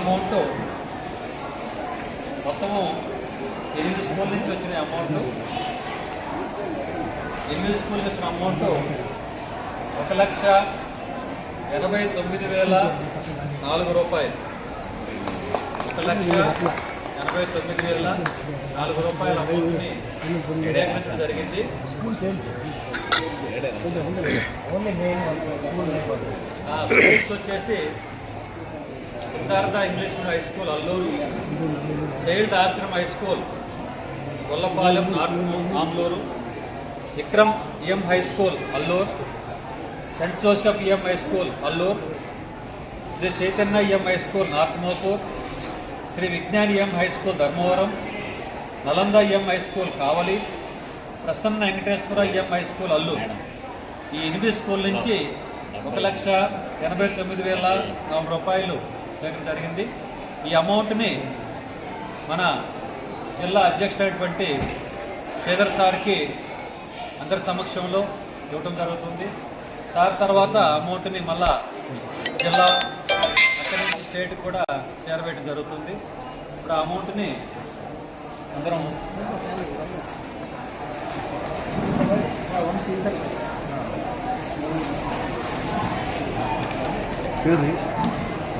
Amount మొత్తము ఎనిమిది school నుంచి వచ్చిన అమౌంట్. ఎనిమిది స్కూల్ నుంచి వచ్చిన అమౌంట్ ఒక లక్ష ఎనభై తొమ్మిది వేల నాలుగు రూపాయలు. ఒక లక్ష ఎనభై తొమ్మిది వేల నాలుగు రూపాయల అమౌంట్ని కేటాయించడం జరిగింది. ఆ స్కూల్స్ వచ్చేసి Siddhartha English medium high school Alluru. Child Ashram high school Gollapalem north Amluru Vikram M high school Alluru. Saint Joseph M high school Alluru. Shri Chaitanya EM high school north Mopur. Shri Vignani M high school Dharmavaram. Nalanda M high school Kavali. Prasanna Venkateswara EM high school Alluru. ఈ ఎనిమిది school నుంచి ఒక లక్ష ఎనభై తొమ్మిది వేల రూపాయలు సేకరణ జరిగింది. ఈ అమౌంట్ని మన జిల్లా అధ్యక్షుడైనటువంటి శ్రీధర్ సార్కి అందరి సమక్షంలో ఇవ్వటం జరుగుతుంది. సార్ తర్వాత అమౌంట్ని మళ్ళా జిల్లా అక్కడి నుంచి స్టేట్ కూడా చేరవేయడం జరుగుతుంది. ఇప్పుడు ఆ అమౌంట్ని అందరం Really?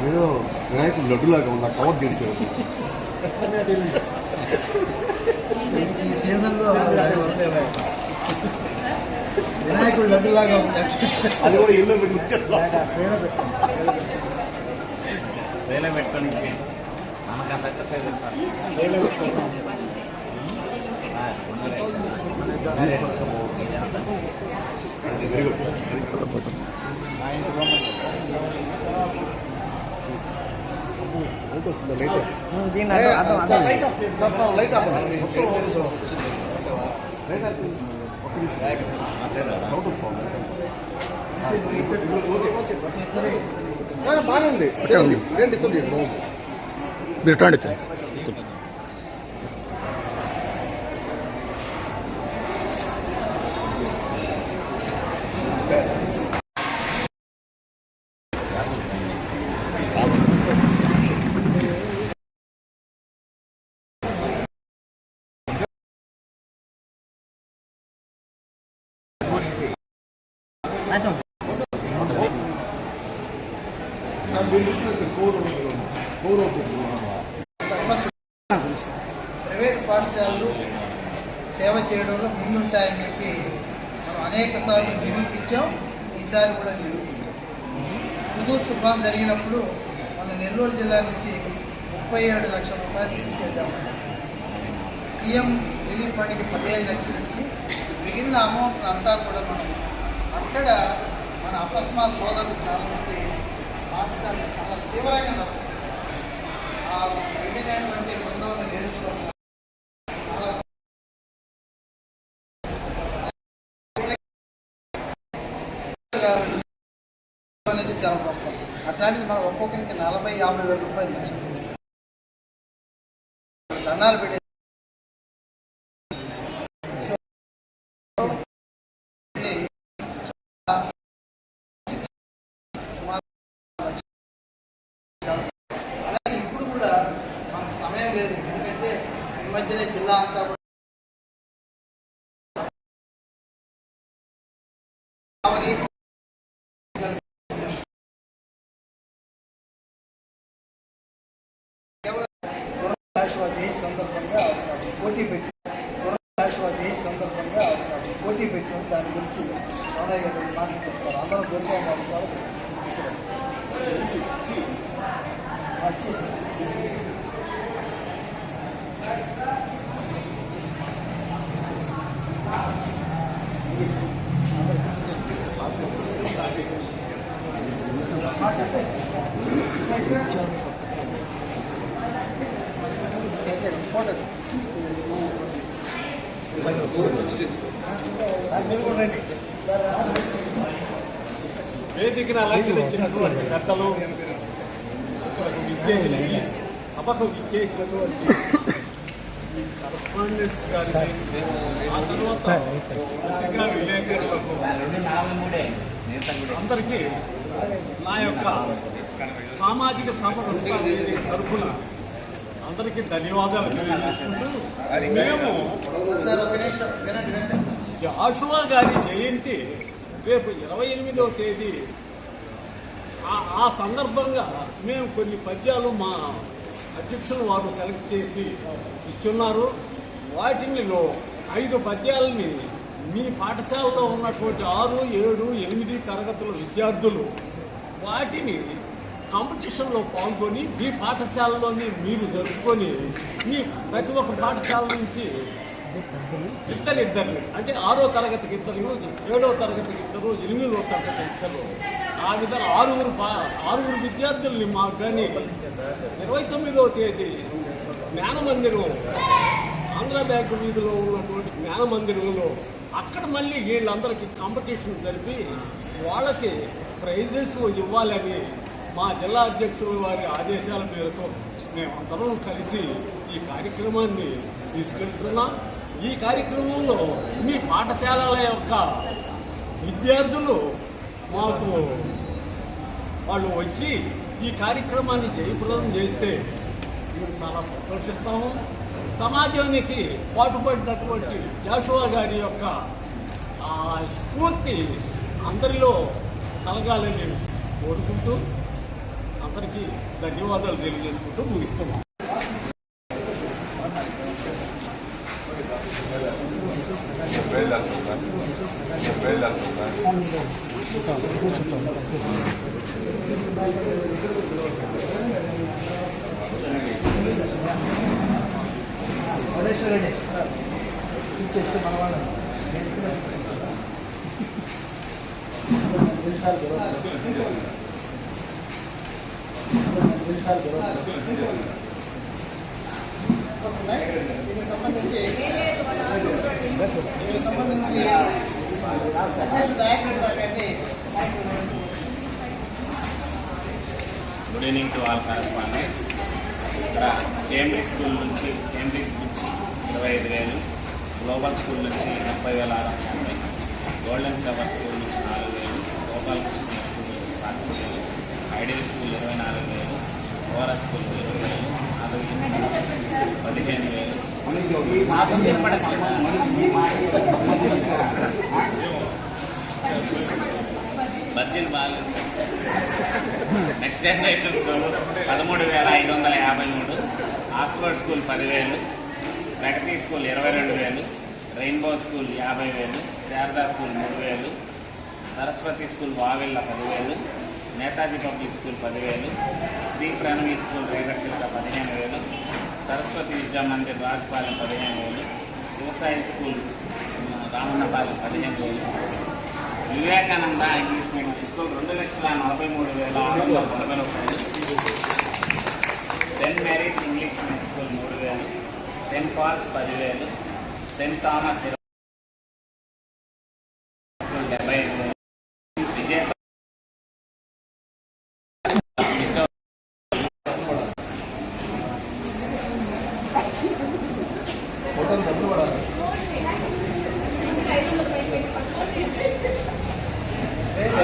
ఏదో వినాయకుడు లడ్డులాగా ఉన్న కవర్ చేయించారు ఈ సీజన్లో వినాయకుడు లడ్డులాగా ఉంది అది కూడా పెట్టి వేలే పెట్టుకొని మనకు అంత సైజ్ వెరీ గుడ్ దీన్ని అర్థం అర్థం అర్థం లైట్ ఆఫ్ బాగానే ఉంది ఇదేం డిస్టర్బ్ చేయదు బాగుంది మీరు రండి ప్రైవేట్ పాఠశాలలు సేవ చేయడంలో ముందుంటాయని చెప్పి మనం అనేక సార్లు నిరూపించాం ఈసారి కూడా నిరూపించాం. హుదూర్ తుఫాన్ జరిగినప్పుడు మన నెల్లూరు జిల్లా నుంచి ముప్పై ఏడు లక్షల రూపాయలు తీసుకెళ్ళాం. సీఎం రిలీఫ్ ఫండ్కి పదిహేను లక్షలు ఇచ్చి మిగిలిన అమౌంట్ అంతా కూడా మనం అక్కడ మన అకస్మాత్ సోదరులు చాలామంది పాఠశాలలో చాలా తీవ్రంగా నష్టపోయారు ఆ వెళ్ళినటువంటి బృందాన్ని నేర్చుకోవడం. అనేది చాలా గొప్ప. అట్లాంటిది మనం ఒక్కొక్కరికి నలభై యాభై వేల రూపాయలు ఇచ్చాం దండాలు పెట్టి సో, ఇది చాలా- సుమారు చాలా అలాగే ఇప్పుడు కూడా మనకు సమయం లేదు ఎందుకంటే ఈ మధ్యనే జిల్లా అంతా జయంతి సందర్భంగా పోటీ పెట్టి జయంతి సందర్భంగా పోటీ దాని గురించి సోనయ్య గారు మాటలు చెప్తారు. అందరం దొరికే వాళ్ళు వచ్చేసి వేదికను విచ్చేసిన ఈ సభకు విచ్చేసినటువంటి ఈ కరస్పాండెంట్స్ గారికి ఆ తర్వాత పత్రికా విలేకరులకు అందరికీ నా యొక్క సామాజిక సమరస్త తరఫున అందరికీ ధన్యవాదాలు తెలియజేసుకుంటూ మేము జాషువా గారి జయంతి రేపు ఇరవై ఎనిమిదవ తేదీ. ఆ- సందర్భంగా మేము కొన్ని పద్యాలు మా అధ్యక్షులు వారు సెలెక్ట్ చేసి ఇచ్చున్నారు. వాటినిలో ఐదు పద్యాలని మీ పాఠశాలలో ఉన్నటువంటి ఆరు ఏడు ఎనిమిది తరగతుల విద్యార్థులు వాటిని కాంపిటీషన్లో పాల్గొని మీ పాఠశాలలోని మీరు జరుపుకొని మీ ప్రతి ఒక్క పాఠశాల నుంచి ఇద్దరు ఇద్దరు. అంటే ఆరో తరగతికి ఇద్దరు ఏడో తరగతికి ఇద్దరు ఎనిమిదో తరగతి ఇద్దరు ఆ విధంగా ఆరుగురు పా- ఆరుగురు విద్యార్థుల్ని మా కానీ ఇరవై తొమ్మిదవ తేదీ జ్ఞానమందిరం ఆంధ్ర బ్యాంకు వీధిలో ఉన్నటువంటి జ్ఞానమందిరంలో అక్కడ మళ్ళీ వీళ్ళందరికీ కాంపిటీషన్ జరిపి వాళ్ళకి ప్రైజెస్ ఇవ్వాలని మా జిల్లా అధ్యక్షుల వారి ఆదేశాల మేరకు మేమందరం కలిసి ఈ కార్యక్రమాన్ని తీసుకెళ్తున్నాం. ఈ కార్యక్రమంలో మీ పాఠశాలల యొక్క విద్యార్థులు మాకు వాళ్ళు వచ్చి ఈ కార్యక్రమాన్ని జయప్రదం చేస్తే మేము చాలా సంతోషిస్తాము. సమాజానికి పాటుపడినటువంటి జాషువా గారి యొక్క ఆ స్ఫూర్తి అందరిలో కలగాలని కోరుకుంటూ అందరికీ ధన్యవాదాలు తెలియజేసుకుంటూ ముగిస్తున్నాం. మల్లేశ్వరుడి చేస్తే మన వాళ్ళు దీనికి సంబంధించి దీనికి సంబంధించి good evening to all correspondents ఇక్కడ కేంబ్రిడ్జ్ స్కూల్ నుంచి కేంబ్రిడ్జ్ నుంచి ఇరవై ఐదు వేలు గ్లోబల్ స్కూల్ నుంచి ముప్పై వేల ఆరు వందల యాభై గోల్డెన్ ఫ్లవర్ స్కూల్ నుంచి నాలుగు వేలు గోపాలకృష్ణ స్కూల్ నుంచి నాలుగు వేలు ఐడియల్ స్కూల్ ఇరవై నాలుగు వేలు ఓరా స్కూల్ ఇరవై వేలు ఆరోగ్య పదిహేను వేలు బడ్జెట్ బాగాలేదు. నెక్స్ట్ జనరేషన్ స్కూల్ పదమూడు వేల ఐదు వందల యాభై మూడు ఆక్స్ఫర్డ్ స్కూల్ పదివేలు ప్రగతి స్కూల్ ఇరవై రెండు వేలు రెయిన్బో స్కూల్ యాభై వేలు శారదా స్కూల్ మూడు వేలు సరస్వతి స్కూల్ వావెల్ల పదివేలు నేతాజీ పబ్లిక్ స్కూల్ పదివేలు శ్రీ ప్రణవి స్కూల్ రేగచిలక పదిహేను వేలు సరస్వతి విద్యా మందిర్ రాజపాలెం పదిహేను వేలు వ్యవసాయ స్కూల్ రామన్నపాలెం పదిహేను వేలు. వివేకానంద ఇంగ్లీష్ మీడియం స్కూల్ రెండు లక్షల నలభై మూడు వేల ఆరు వందల నలభై రూపాయలు. Saint Mary's English medium school మూడు వేలు. సెయింట్ పాల్స్ పదివేలు. సెయింట్ థామస్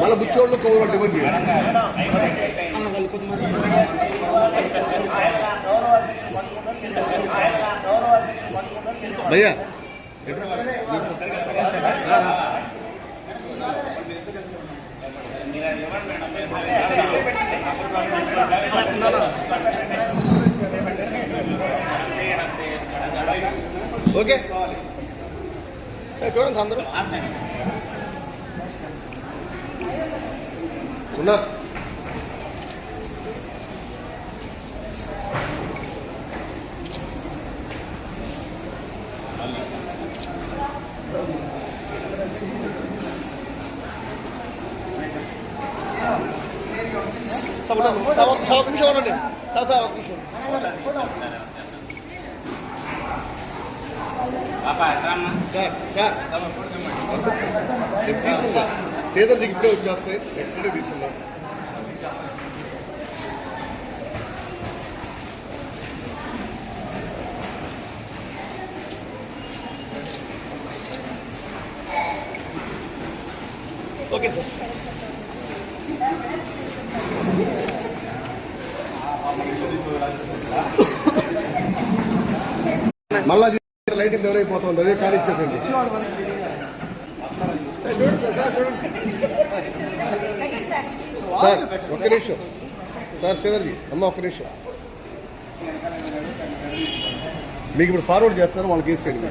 వాళ్ళ బుచ్చోళ్ళు కోరు డిమాండ్ చేయాలి. భయ్యా. ఓకే. చూడండి అందరూ ఉన్నా సభ సభ ఒక నిమిషం ఉండండి సార్ సార్ ఒక నిమిషం సేదర్ ఇప్పుడే వచ్చేస్తాయి నెక్స్ట్ డే తీసుకుందాం ఓకే సార్ మళ్ళా లైటింగ్ ఎవరైపోతుంది అదే కానీ ఇచ్చేసండి. సార్ ఒక్క నిమిషం. సార్ శ్రీధర్జీ అమ్మ ఒక్క నిమిషం. మీకు ఇప్పుడు ఫార్వర్డ్ చేస్తారు వాళ్ళకి వేసేయండి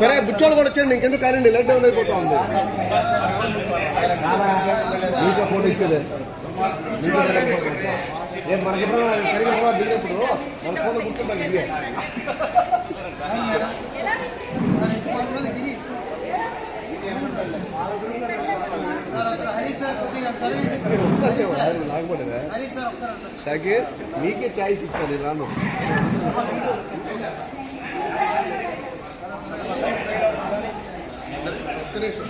సరే బుచ్చోళ్ళు కూడా వచ్చేయండి ఇంకెందుకు కానీ లైట్ డౌన్ అయిపోతా ఉంది మీకే ఫోన్ ఇచ్చేదే. మీకే మనకి ఎప్పుడో సరిగ్గా దిగినప్పుడు మన ఇదే. షాకీర్ నీకే ఛాయిస్ ఇస్తాను రాను. ఒక్క నిమిషం.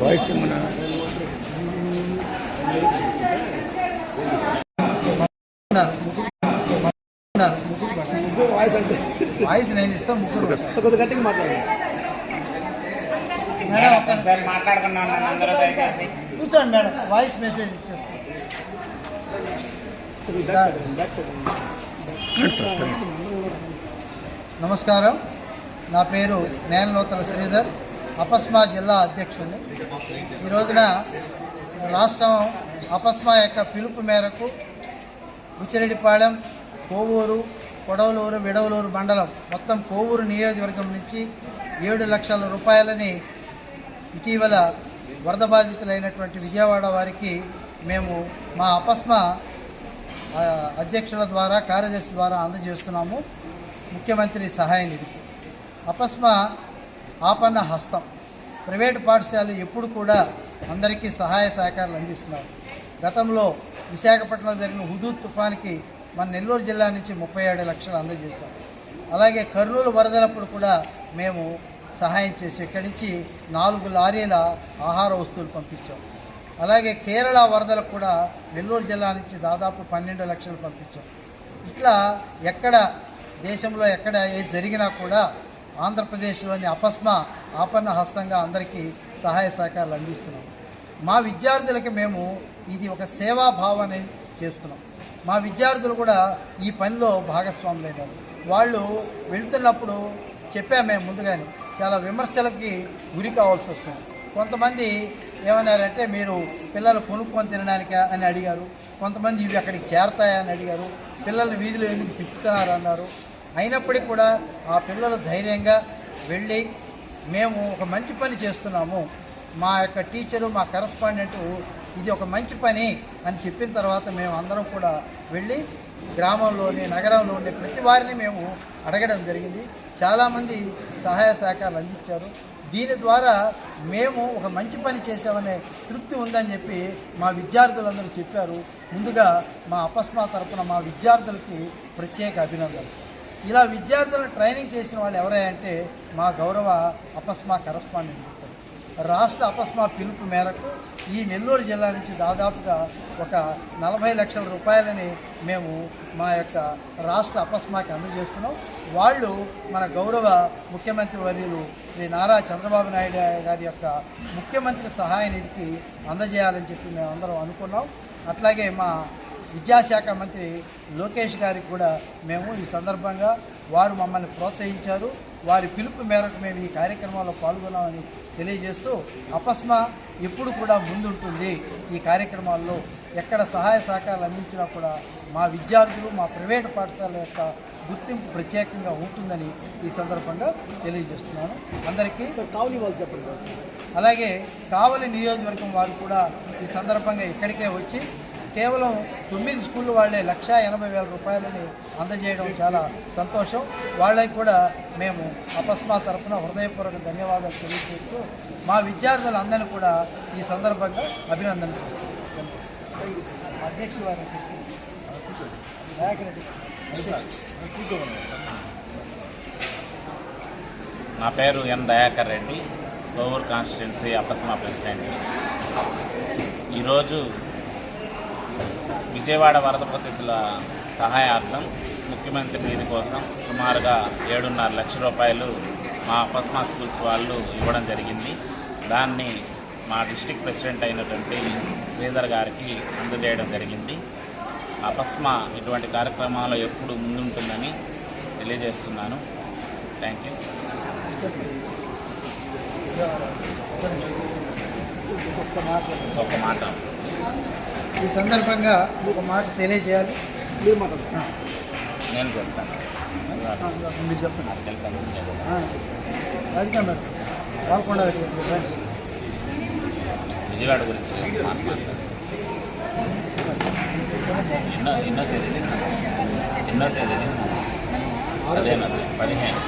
వాయిస్ మన. వాయిస్ అంటే వాయిస్ నేను ఇస్తాం ముగ్గురు. సో కొద్దిగా గట్టిగా మాట్లాడండి మేడం ఒకసారి మాట్లాడుకున్నాను కూర్చోండి మేడం వాయిస్ మెసేజ్ ఇచ్చేస్తాం నమస్కారం. నా పేరు నేలనూతల శ్రీధర్. అపస్మా జిల్లా అధ్యక్షుడిని. ఈ రోజున రాష్ట్రం అపస్మా యొక్క పిలుపు మేరకు ఉచ్చిరెడ్డిపాళెం కోవూరు కొడవలూరు విడవలూరు మండలం మొత్తం కోవూరు నియోజకవర్గం నుంచి ఏడు లక్షల రూపాయలని ఇటీవల వరద బాధితులైనటువంటి విజయవాడ వారికి మేము మా అపస్మా అధ్యక్షుల ద్వారా కార్యదర్శి ద్వారా అందజేస్తున్నాము. ముఖ్యమంత్రి సహాయ నిధికి. అపస్మ ఆపన్న హస్తం. ప్రైవేటు పాఠశాలలు ఎప్పుడు కూడా అందరికీ సహాయ సహకారాలు అందిస్తున్నారు. గతంలో విశాఖపట్నంలో జరిగిన హుదూద్ తుఫాన్కి మన నెల్లూరు జిల్లా నుంచి ముప్పై ఏడు లక్షలు అందజేశాం అలాగే కర్నూలు వరదలప్పుడు కూడా మేము సహాయం చేసి ఇక్కడి నుంచి నాలుగు లారీల ఆహార వస్తువులు పంపించాం. అలాగే కేరళ వరదలకు కూడా నెల్లూరు జిల్లా నుంచి దాదాపు పన్నెండు లక్షలు పంపించాం. ఇట్లా ఎక్కడ దేశంలో ఎక్కడ ఏది జరిగినా కూడా ఆంధ్రప్రదేశ్లోని అపస్మ ఆపన్న హస్తంగా అందరికీ సహాయ సహకారాలు అందిస్తున్నాం. మా విద్యార్థులకి మేము ఇది ఒక సేవాభావాన్ని చేస్తున్నాం. మా విద్యార్థులు కూడా ఈ పనిలో భాగస్వాములైనారు వాళ్ళు వెళుతున్నప్పుడు చెప్పాము మేము ముందుగానే. చాలా విమర్శలకి గురి కావాల్సి వస్తుంది. కొంతమంది ఏమన్నారంటే మీరు పిల్లలు కొనుక్కొని తినడానిక అని అడిగారు. కొంతమంది ఇవి అక్కడికి చేరతాయని అడిగారు. పిల్లలు వీధిలో ఎందుకు తిప్పుతున్నారు అన్నారు. అయినప్పటికీ కూడా ఆ పిల్లలు ధైర్యంగా వెళ్ళి మేము ఒక మంచి పని చేస్తున్నాము. మా యొక్క టీచరు మా కరస్పాండెంటు ఇది ఒక మంచి పని అని చెప్పిన తర్వాత మేము అందరం కూడా వెళ్ళి గ్రామంలోని నగరంలో ఉండే ప్రతి వారిని మేము అడగడం జరిగింది. చాలామంది సహాయ సహకారాలు అందించారు. దీని ద్వారా మేము ఒక మంచి పని చేసామనే తృప్తి ఉందని చెప్పి మా విద్యార్థులందరూ చెప్పారు. ముందుగా మా అపస్మా తరఫున మా విద్యార్థులకి ప్రత్యేక అభినందనలు. ఇలా విద్యార్థులను ట్రైనింగ్ చేసిన వాళ్ళు ఎవరంటే మా గౌరవ అపస్మా కరస్పాండెంట్ రాష్ట్ర అపస్మా పిలుపు మేరకు ఈ నెల్లూరు జిల్లా నుంచి దాదాపుగా ఒక నలభై లక్షల రూపాయలని మేము మా యొక్క రాష్ట్ర అపస్మాకి అందజేస్తున్నాం. వాళ్ళు మన గౌరవ ముఖ్యమంత్రి వర్యులు శ్రీ నారా చంద్రబాబు నాయుడు గారి యొక్క ముఖ్యమంత్రి సహాయ నిధికి అందజేయాలని చెప్పి మేము అందరం అనుకున్నాం. అట్లాగే మా విద్యాశాఖ మంత్రి లోకేష్ గారికి కూడా మేము ఈ సందర్భంగా వారు మమ్మల్ని ప్రోత్సహించారు. వారి పిలుపు మేరకు మేము ఈ కార్యక్రమంలో పాల్గొన్నామని తెలియజేస్తూ అపస్మ ఎప్పుడు కూడా ముందుంటుంది. ఈ కార్యక్రమాల్లో ఎక్కడ సహాయ సహకారాలు అందించినా కూడా మా విద్యార్థులు మా ప్రైవేటు పాఠశాల యొక్క గుర్తింపు ప్రత్యేకంగా ఉంటుందని ఈ సందర్భంగా తెలియజేస్తున్నాను. అందరికీ కావాలి వాళ్ళు చెప్పండి. అలాగే కావలి నియోజకవర్గం వారు కూడా ఈ సందర్భంగా ఇక్కడికే వచ్చి కేవలం తొమ్మిది స్కూళ్ళు వాళ్ళే లక్ష ఎనభై వేల రూపాయలని అందజేయడం చాలా సంతోషం. వాళ్ళకి కూడా మేము అపస్మా తరఫున హృదయపూర్వక ధన్యవాదాలు తెలియజేస్తూ మా విద్యార్థులందరినీ కూడా ఈ సందర్భంగా అభినందన చేస్తున్నాం. అధ్యక్షుడు వారు నా పేరు ఎన్ దయాకర్ రెడ్డి కోవూర్ కాన్స్టిట్యున్సీ అపస్మా ప్రెసిడెంట్. ఈరోజు విజయవాడ వరద పరిస్థితుల సహాయార్థం ముఖ్యమంత్రి నిధి కోసం సుమారుగా ఏడున్నర లక్షల రూపాయలు మా అపస్మా స్కూల్స్ వాళ్ళు ఇవ్వడం జరిగింది. దాన్ని మా డిస్టిక్ ప్రెసిడెంట్ అయినటువంటి శ్రీధర్ గారికి అందజేయడం జరిగింది. అపస్మా ఇటువంటి కార్యక్రమాలు ఎప్పుడు ముందుంటుందని తెలియజేస్తున్నాను. Thank you. ఒక్క మాట. ఒక మాట. ఈ సందర్భంగా ఒక మాట తెలియజేయాలి. మీరు నేను చెప్తాను. మీరు పాల్గొండ. విజయవాడ గురించి మాట్లాడతాను. ఎన్నో ఎన్నో తేదీ ఎన్నో తేదీ పదిహేను.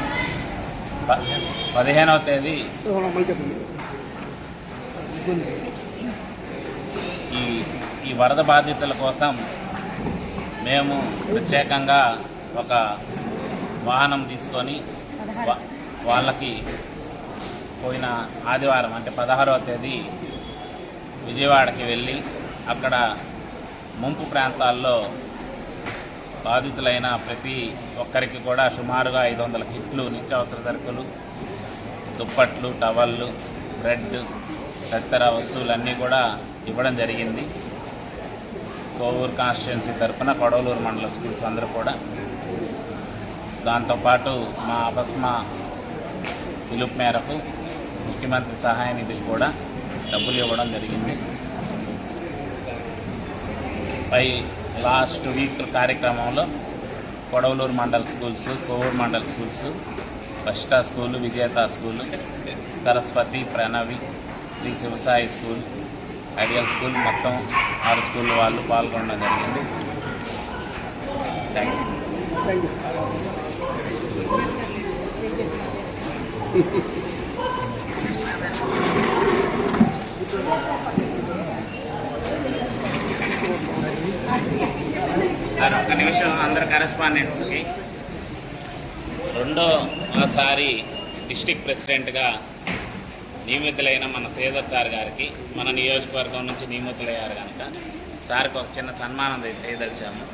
పదిహేను పదిహేనవ తేదీ ఈ వరద బాధితుల కోసం మేము ప్రత్యేకంగా ఒక వాహనం తీసుకొని వాళ్ళకి పోయిన ఆదివారం అంటే పదహారవ తేదీ విజయవాడకి వెళ్ళి అక్కడ ముంపు ప్రాంతాల్లో బాధితులైన ప్రతి ఒక్కరికి కూడా సుమారుగా ఐదు వందల కిట్లు నిత్యావసర సరుకులు దుప్పట్లు టవళ్ళు బ్రెడ్ తదితర వస్తువులన్నీ కూడా ఇవ్వడం జరిగింది. కోవూరు కాన్స్టిట్యున్సీ తరఫున కొడవలూరు మండల స్కూల్స్ అందరూ కూడా. దాంతోపాటు మా అపస్మ పిలుపు మేరకు ముఖ్యమంత్రి సహాయ నిధికి కూడా డబ్బులు ఇవ్వడం జరిగింది. పై లాస్ట్ వీక్ కార్యక్రమంలో Kodavaluru mandal schools Kovuru mandal schools ఫస్టా school Vijetha school Saraswathi Pranavi Shri Sivasai school ideal school మొత్తం ఆరు స్కూల్ వాళ్ళు పాల్గొనడం జరిగింది. థ్యాంక్ యూ థ్యాంక్ యూ ఒక్క నిమిషం అందరు కరెస్పాండెంట్స్కి రెండోసారి డిస్టిక్ ప్రెసిడెంట్గా నియమితులైన మన శ్రీధర్ సార్ గారికి మన నియోజకవర్గం నుంచి నియమితులయ్యారు కనుక సార్కి ఒక చిన్న సన్మానం చేయదలిచాము.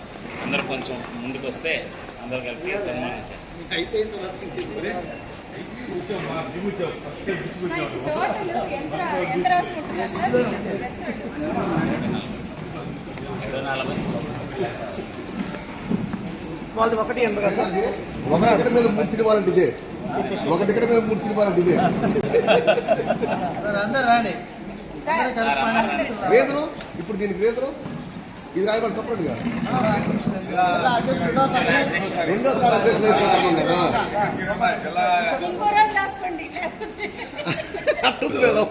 అందరూ కొంచెం ముందుకు వస్తే అందరూ ఎంత ఎంత ఏడు నలభై వాళ్ళది ఒకటి ఎనభై కదా మీద మూడు సినిమాలు అంటే ఇదే. ఒక టికెట్ మీద మూడు సినిమాలు ఇదే అందరు రాండి. వేదరు ఇప్పుడు దీనికి వేదరు ఇది రాయబడి రెండోసారి వేసుకోవాలి కదా లేకపోతే అట్టుంది మేడం.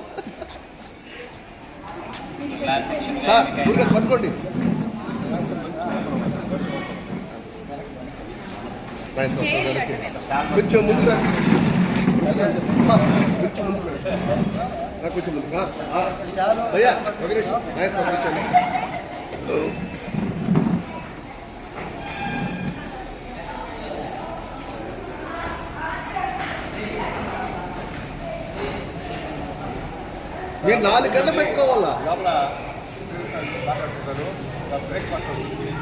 సార్ పట్టుకోండి రైట్ సార్, చేయాలి వెనక్కి. అక్కడ కొంచెం ముందు కొంచెం ముందు కొంచెం ముందు రా. అయ్యా ఒక నిమిషం రైట్ కూర్చోండి మీరు నాలుగు గంటలు పెట్టుకోవాలా బ్రేక్ఫాస్ట్ పెట్టుకోలేదు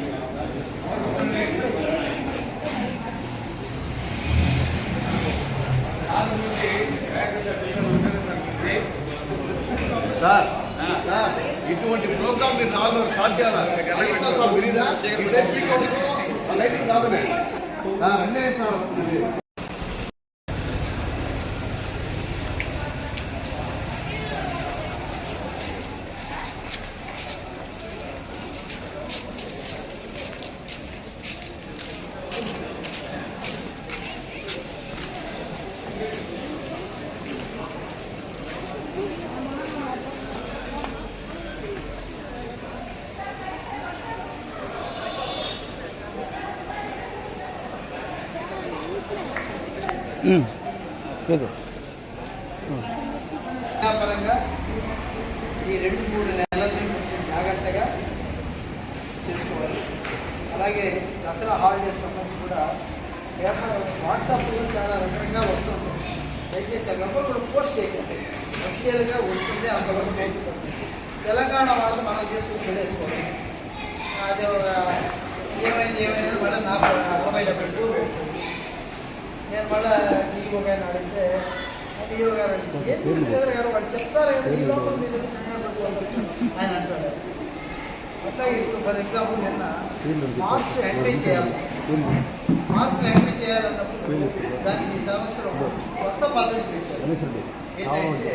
సార్ సార్ ఇటువంటి ప్రోగ్రామ్ మీరు నాలుగు స్టార్ట్ చేయాలి? లైట్ లైటింగ్ కావాలి అన్నీ సార్ ఇది. పరంగా ఈ రెండు మూడు నెలల్ని కొంచెం జాగ్రత్తగా చేసుకోవాలి. అలాగే దసరా హాలిడేస్ సంబంధించి కూడా పేపర్ వాట్సాప్లో చాలా రకంగా వస్తుంది దయచేసి ఆ ఎవరు కూడా పోస్ట్ చేయకండి. అఫీషియల్గా ఉంటుంది అంతవరకు పోతుంది. తెలంగాణ వాళ్ళు మనం చేసుకుని వెళ్ళేసుకోవాలి అది ఒక ఏమైంది ఏమైంది మళ్ళీ నాకు అరవై డెబ్బై టూర్ నేను మళ్ళీ ఈఓ గారిని అడిగితే ఈఓ గారు అడిగితే ఏం తెలుసు గారు వాళ్ళు చెప్తారు కదా ఈ లోపల మీరు ఆయన అంటాడు. అట్లా ఇప్పుడు ఫర్ ఎగ్జాంపుల్ నిన్న మార్క్స్ ఎంట్రీ చేయాలి. మార్కులు ఎంట్రీ చేయాలన్నప్పుడు దానికి ఈ సంవత్సరం కొత్త పద్ధతి పెట్టారు. ఏంటంటే